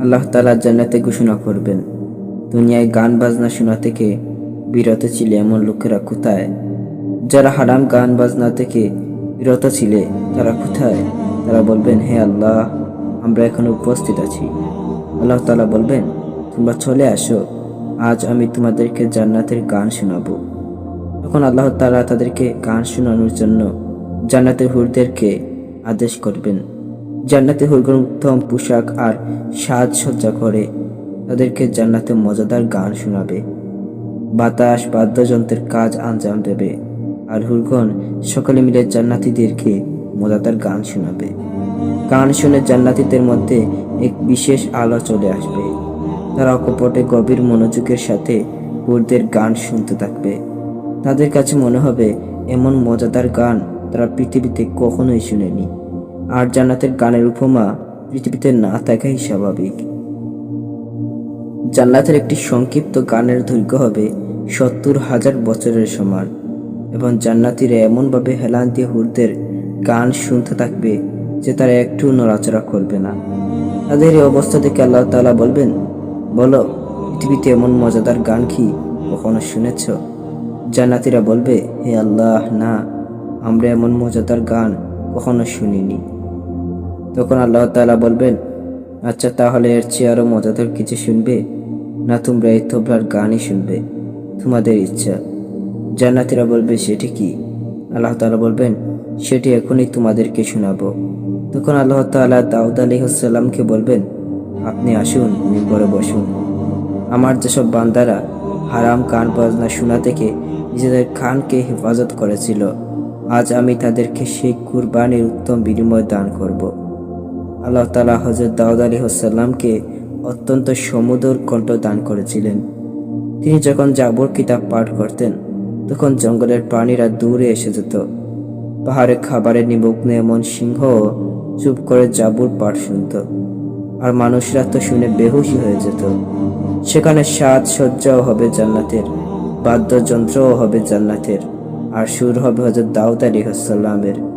আল্লাহ তালা জান্নাতে ঘোষণা করবেন। দুনিয়ায় গান বাজনা শোনা থেকে বিরত ছিলে এমন লোকেরা কোথায়? যারা হারাম গান বাজনা থেকে বিরত ছিলে, তারা কোথায়? তারা বলবেন, হে আল্লাহ, আমরা এখন উপস্থিত আছি। আল্লাহ তালা বলবেন, তোমরা চলে আসো, আজ আমি তোমাদেরকে জান্নাতের গান শোনাবো। তখন আল্লাহ তালা তাদেরকে গান শোনানোর জন্য জান্নাতের হুরদেরকে আদেশ করবেন। জান্নাতে হুরগণ উত্তম পোশাক আর সাজসজ্জা করে, তাদেরকে জান্নাতে মজাদার গান শোনাবে। বাতাস বাদ্যযন্ত্রের কাজ আঞ্জাম দেবে আর হুরগণ সকলে মিলে জান্নাতীদেরকে মজাদার গান শোনাবে। গান শুনে জান্নাতীদের মধ্যে এক বিশেষ আলো চলে আসবে। তারা অকপটে গভীর মনোযোগের সাথে হুরদের গান শুনতে থাকবে। তাদের কাছে মনে হবে, এমন মজাদার গান তারা পৃথিবীতে কখনোই শুনেনি। আর জান্নাতের গানের উপমা পৃথিবীতে না থাকাই স্বাভাবিক। জান্নাতের একটি সংক্ষিপ্ত গানের দৈর্ঘ্য হবে সত্তর হাজার বছরের সমান এবং জান্নাতিরা এমনভাবে হেলান দিয়ে হুরদের গান শুনতে থাকবে যে তারা একটু নড়াচড়া করবে না। তাদের এই অবস্থা থেকে আল্লাহ তাআলা বলবেন, বলো, পৃথিবীতে এমন মজাদার গান কি কখনো শুনেছ? জান্নাতিরা বলবে, হে আল্লাহ, না, আমরা এমন মজাদার গান কখনো শুনিনি। তখন আল্লাহ তাআলা বলবেন আচ্ছা তাহলে এর চেয়ে আরও মজাদার কিছু শুনবে? না তোমরা এই তোবলার গানই শুনবে? তোমাদের ইচ্ছা। জান্নাতিরা বলবে, সেটি কি? আল্লাহ তাআলা বলবেন, সেটি এখনই তোমাদেরকে শোনাবো। তখন আল্লাহ তাআলা দাউদ আলাইহিসসালামকে বলবেন, আপনি আসুন, মিম্বরে বসুন। আমার যেসব বান্দারা হারাম কান বাজনা শোনা থেকে নিজেদের খানকে হেফাজত করেছিল, আজ আমি তাদেরকে সেই কুরবানির উত্তম বিনিময় দান করব। আল্লাহ তালা হজরত দাউদ আলী হোসাল্লামকে অত্যন্ত সমুদর কণ্ঠ দান করেছিলেন। তিনি যখন জাবর কিতাব পাঠ করতেন, তখন জঙ্গলের প্রাণীরা দূরে এসে যেত। পাহাড়ে খাবারে নিমগ্ন এমন সিংহ চুপ করে জাবুর পাঠ শুনত। আর মানুষরা তো শুনে বেহুশি হয়ে যেত। সেখানে সাজ সজ্জাও হবে জান্নাতের, বাদ্যযন্ত্রও হবে জান্নাতের, আর সুর হবে হজরত দাউদ আলী হাসাল্লামের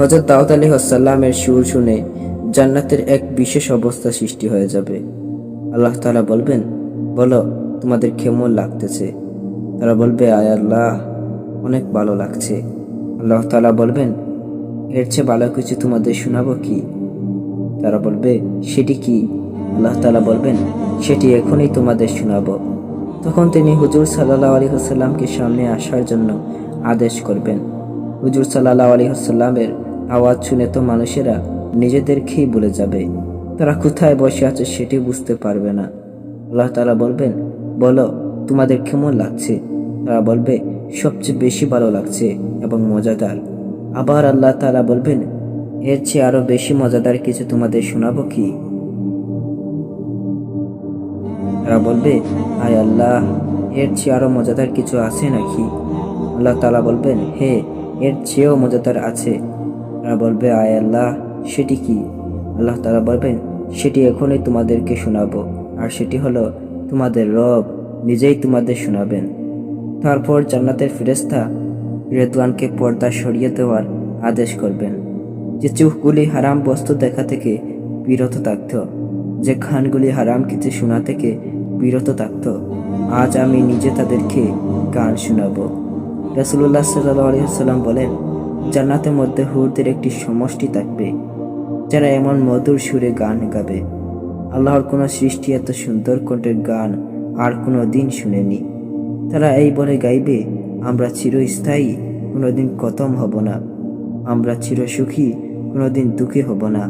হজরত দাউদ আলী হাসাল্লামের সুর শুনে জান্নাতের এক বিশেষ অবস্থা সৃষ্টি হয়ে যাবে। আল্লাহ তাআলা বলবেন, বলো, তোমাদের কেমন লাগতেছে? তারা বলবে, আয় আল্লাহ, অনেক ভালো লাগছে। আল্লাহ তাআলা বলবেন, এর চেয়ে ভালো কিছু তোমাদের শোনাবো কি? তারা বলবে, সেটি কি? আল্লাহ তাআলা বলবেন, সেটি এখনই তোমাদের শোনাবো। তখন তিনি হুজুর সাল্লাহ আলী হাসাল্লামকে সামনে আসার জন্য আদেশ করবেন। হুজুর সাল্লাহ আলী হাসাল্লামের আওয়াজ শুনে তো মানুষেরা নিজেদেরকেই বলে যাবে, তারা কোথায় বসে আছে সেটি বুঝতে পারবে না। আল্লাহ তাআলা বলবেন, বলো, তোমাদের কেমন লাগছে? তারা বলবে, সবচেয়ে বেশি ভালো লাগছে এবং মজাদার। আবার আল্লাহ তাআলা বলবেন, এর চেয়ে আরও বেশি মজাদার কিছু তোমাদের শোনাবো কি? তারা বলবে, আয় আল্লাহ, এর চেয়ে আরও মজাদার কিছু আছে নাকি? আল্লাহ তাআলা বলবেন হে এর চেয়েও মজাদার আছে। তারা বলবে, আয় আল্লাহ, সেটি কি? আল্লাহ তারা বলবেন, সেটি এখনই তোমাদেরকে শোনাবো, আর সেটি হলো তোমাদের রব নিজেই তোমাদের শোনাবেন। তারপর জান্নাতের ফিরেস্তা রেদওয়ানকে পর্দা সরিয়ে দেওয়ার আদেশ করবেন, যে চোখগুলি হারাম বস্তু দেখা থেকে বিরত থাকত, যে খানগুলি হারাম কিছু শোনা থেকে বিরত থাকত, আজ আমি নিজে তাদেরকে গান শোনাবো। রসুল্লাহ সাল্লাম বলেন জান্নাতের মধ্যে হুরদের একটি সমষ্টি থাকবে, যারা এমন মধুর সুরে গান গাবে। আল্লাহর কোনো সৃষ্টি এত সুন্দর কণ্ঠের গান আর কোনো দিন শুনেনি। তারা এই বলে গাইবে, আমরা চিরস্থায়ী, কোনোদিন কতম হব না। আমরা চির সুখী কোনোদিন দুঃখী হব না।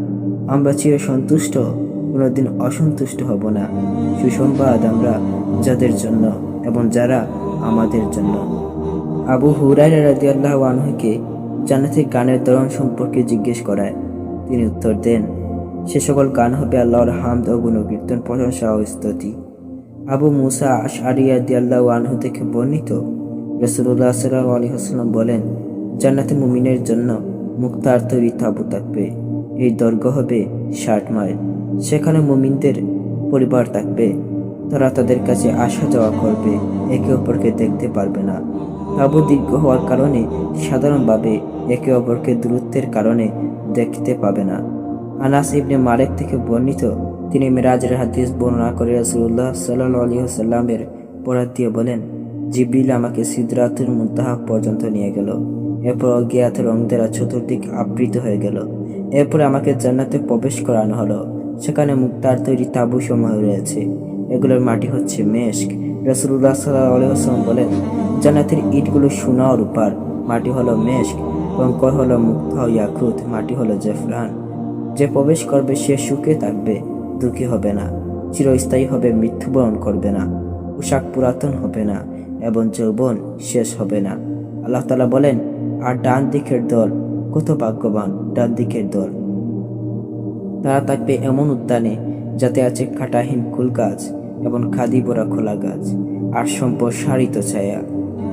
আমরা চির সন্তুষ্ট কোনোদিন অসন্তুষ্ট হব না। সুসংবাদ আমরা যাদের জন্য এবং যারা আমাদের জন্য। আবু হুরাই রাজি আল্লাহ আনহুকে জান্নাতের গানের ধরন সম্পর্কে জিজ্ঞেস করায়। তিনি উত্তর দেন, সে সকল গান হবে আল্লাহর হামদ ও গুণকীর্তন, প্রশংসা ও স্তুতি। আবু মুসা আশারিয়া দিয়াল্লাহ আনহু থেকে বর্ণিত রসুল্লাহ সাল্লাহ আলী হাসলাম বলেন, জান্নাতে মুমিনের জন্য মুক্তার তৈরি তাবু থাকবে। এই দৈর্ঘ্য হবে ষাট মাইল। সেখানে মুমিনদের পরিবার থাকবে। তারা তাদের কাছে আসা যাওয়া করবে। একে অপরকে দেখতে পারবে না। দীর্ঘ হওয়ার কারণে সাধারণভাবে একে অপরকে দূরত্বের কারণে দেখতে পাবে না। আনাস ইবনে মালিক থেকে বর্ণিত, তিনি মিরাজের হাদিস বর্ণনা করে রাসূলুল্লাহ সাল্লাল্লাহু আলাইহি ওয়াসাল্লামের পরাত দিয়ে বলেন, জিব্রিল আমাকে সিদরাতুল মুনতাহা পর্যন্ত নিয়ে গেল। এরপর অজ্ঞাত রং দ্বারা চতুর্দিক আবৃত হয়ে গেল। এরপর আমাকে জান্নাতে প্রবেশ করানো হলো। সেখানে মুক্তার তৈরি তাবু সমূহ রয়েছে। এগুলোর মাটি হচ্ছে মেশক। রসুল্লাহ সাল্লাহ আলাইসাল্লাম বলেন জান্নাতের ইটগুলো সোনা ও রূপার মাটি হলো মেশক কঙ্কর হলো মুক্তা ইয়াকুত মাটি হলো জেফরান যে প্রবেশ করবে, সে সুখে থাকবে, দুঃখী হবে না, চিরস্থায়ী হবে, মৃত্যুবরণ করবে না, পোশাক পুরাতন হবে না, এবং যৌবন শেষ হবে না। আল্লাহ তালা বলেন, আর ডান দিকের দল কত ভাগ্যবান, ডান দিকের দল। তারা থাকবে এমন উদ্যানে যাতে আছে কাঁটাহীন কুল গাছ এবং খাদি বোরা খোলা গাছ, আর সম্প্রসারিত ছায়া।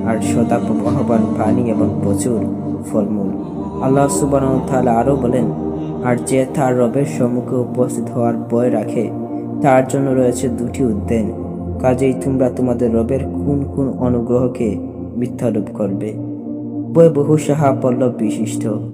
আর সদা প্রবাহবান পানি এবং প্রচুর ফলমূল। আল্লাহ সুবান তাআলা আরও বলেন, আর যে তার রবের সম্মুখে উপস্থিত হওয়ার বয় রাখে, তার জন্য রয়েছে দুটি উদ্যান। কাজেই তোমরা তোমাদের রবের কোন কোন অনুগ্রহকে মিথ্যারূপ করবে? বই বহু সাহা পল্লব বিশিষ্ট।